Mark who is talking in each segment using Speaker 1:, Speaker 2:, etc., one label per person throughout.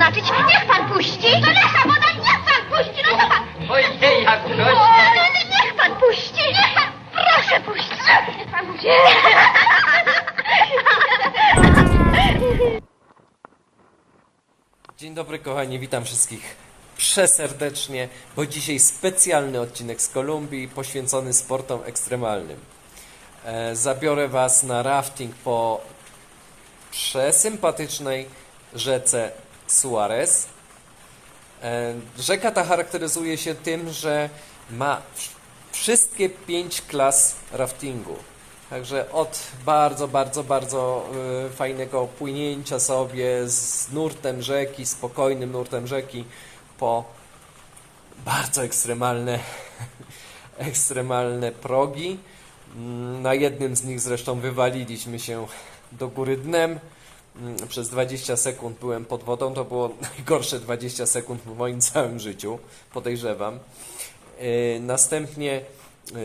Speaker 1: oznaczyć. Niech pan puści. To nasza woda, niech pan puści. No to pan.
Speaker 2: Ojej, jak groźnie.
Speaker 1: no, no, niech pan puści. Niech pan, proszę puścić. Niech pan puści.
Speaker 3: Dzień dobry kochani, witam wszystkich przeserdecznie, bo dzisiaj specjalny odcinek z Kolumbii poświęcony sportom ekstremalnym. E, zabiorę Was na rafting po przesympatycznej rzece Suarez. E, rzeka ta charakteryzuje się tym, że ma wszystkie pięć klas raftingu. Także od bardzo, bardzo, bardzo y, fajnego płynięcia sobie z nurtem rzeki, spokojnym nurtem rzeki, po bardzo ekstremalne, ekstremalne progi. Mm, Na jednym z nich zresztą wywaliliśmy się do góry dnem. Mm, Przez 20 sekund byłem pod wodą. To było najgorsze 20 sekund w moim całym życiu, podejrzewam. Yy, Następnie yy,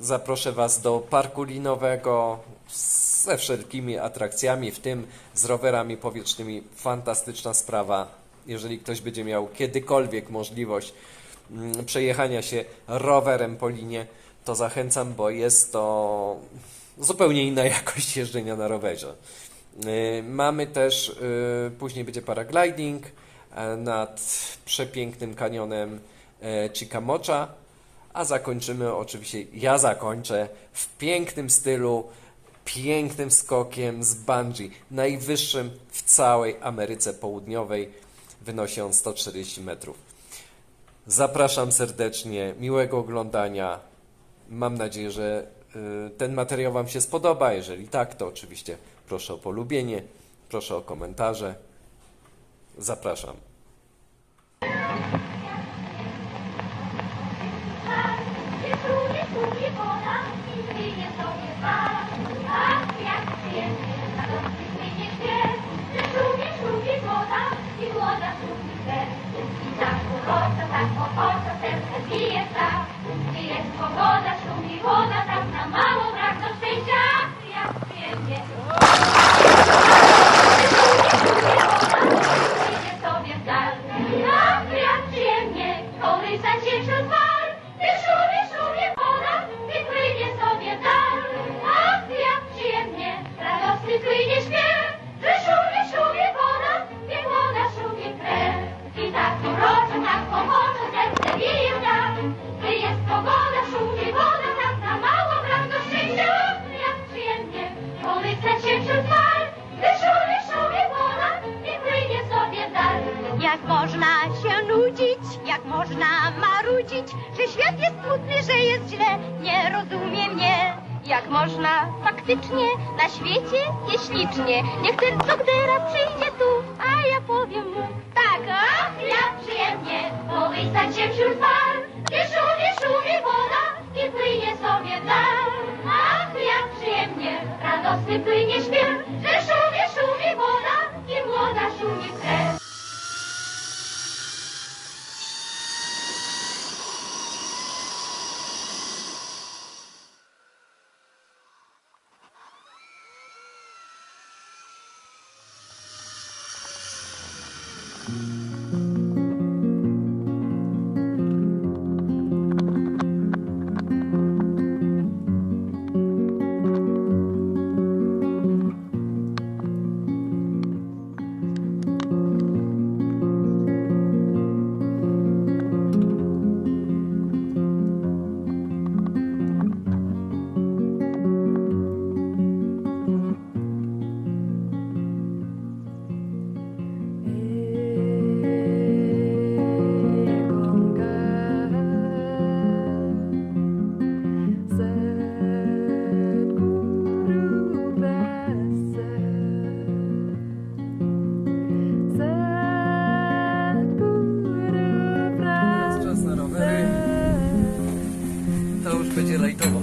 Speaker 3: zaproszę Was do parku linowego ze wszelkimi atrakcjami, w tym z rowerami powietrznymi. Fantastyczna sprawa. Jeżeli ktoś będzie miał kiedykolwiek możliwość mm, przejechania się rowerem po linie, to zachęcam, bo jest to zupełnie inna jakość jeżdżenia na rowerze. Yy, Mamy też, yy, później będzie paragliding e, nad przepięknym kanionem Chicamocha, a zakończymy oczywiście, ja zakończę w pięknym stylu, pięknym skokiem z bungee, najwyższym w całej Ameryce Południowej, wynosi on 140 metrów. Zapraszam serdecznie, miłego oglądania. Mam nadzieję, że y, ten materiał Wam się spodoba. Jeżeli tak, to oczywiście proszę o polubienie, proszę o komentarze. Zapraszam.
Speaker 1: Się
Speaker 4: nudzić, jak można marudzić, że świat jest smutny, że jest źle, nie rozumie mnie. Jak można faktycznie na świecie jest ślicznie, niech ten co gdera przyjdzie tu, a ja powiem mu tak,
Speaker 1: Ach, jak przyjemnie połysać się wśród fal, gdy szumie, szumie woda i płynie sobie w dal. Ach, jak przyjemnie, radosny płynie śpiew, ジラ
Speaker 3: イトボ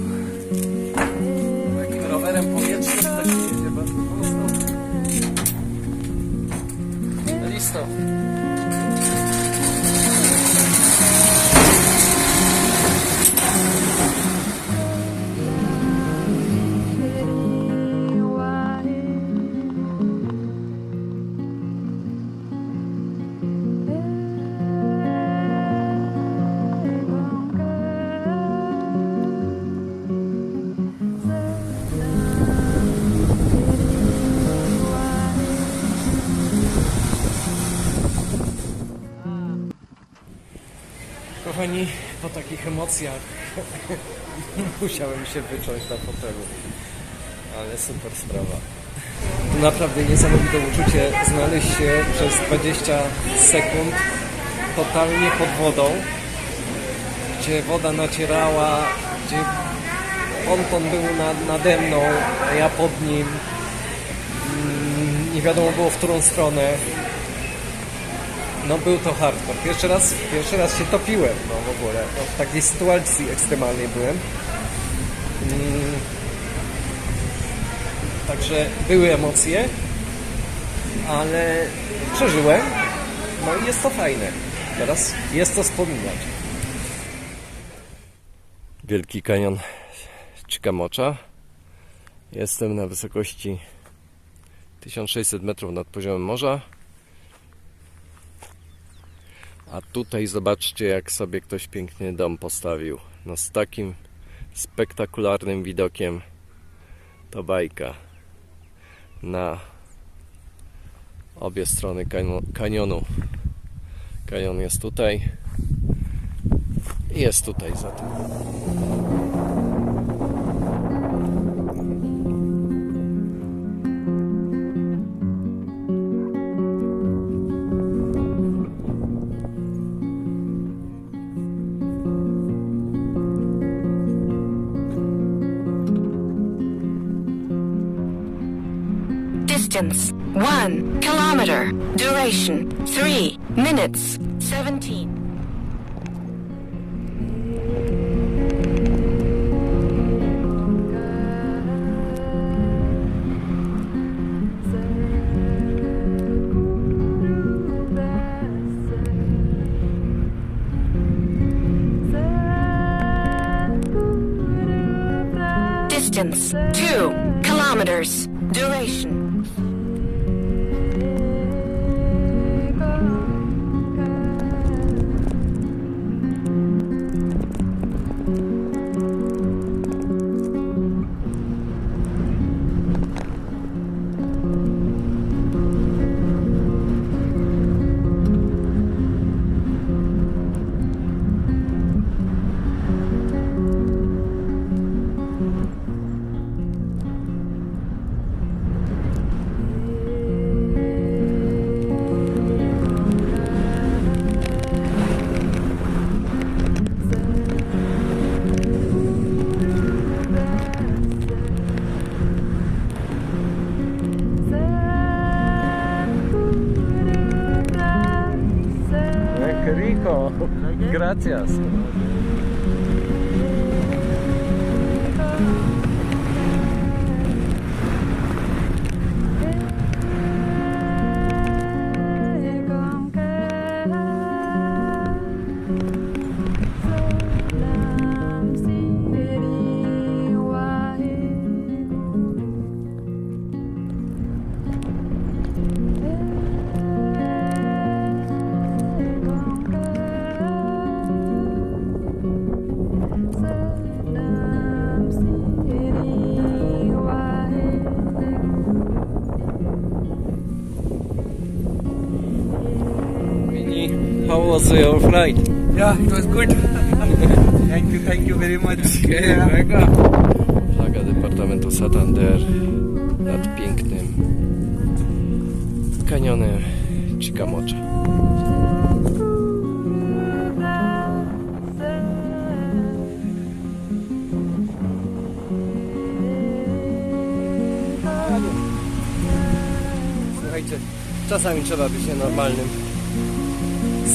Speaker 3: emocjach musiałem się wyczuć na fotelu. Ale super sprawa. Naprawdę niesamowite uczucie znaleźć się przez 20 sekund totalnie pod wodą, gdzie woda nacierała, gdzie ponton był nad, nade mną, a ja pod nim. Mm, Nie wiadomo było w którą stronę. No był to hardcore. Pierwszy raz, pierwszy raz się topiłem, no w ogóle. No, w takiej sytuacji ekstremalnej byłem. Mm. Także były emocje, ale przeżyłem. No i jest to fajne. Teraz jest to wspominać. Wielki kanion Chikamocza. Jestem na wysokości 1600 metrów nad poziomem morza. A tutaj zobaczcie, jak sobie ktoś piękny dom postawił. No z takim spektakularnym widokiem to bajka na obie strony kanio- kanionu. Kanion jest tutaj i jest tutaj za tym.
Speaker 2: Distance 1 kilometer. Duration 3 minutes 17. Distance 2 kilometers. Duration
Speaker 3: gracias. Was your flight?
Speaker 5: Yeah, it was good. thank you, thank you very much.
Speaker 3: Flaga Departamentu Santander nad pięknym kanionem Chikamocza. Słuchajcie, czasami trzeba być nienormalnym.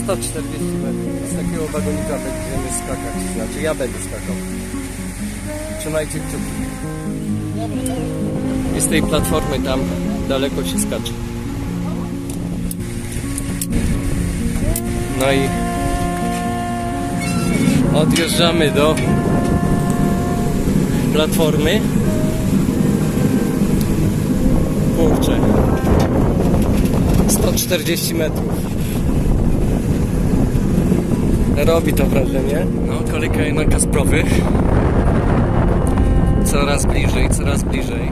Speaker 3: 140 metrów. Z takiego wagonika będziemy skakać. Znaczy ja będę skakał. Trzymajcie kciuki. I z tej platformy tam daleko się skacze. No i odjeżdżamy do platformy. Kurczę. 140 metrów. Robi to wrażenie. No, kolejka jednak Kasprowych. Coraz bliżej, coraz bliżej.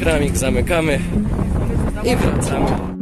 Speaker 5: Kramik zamykamy i wracamy.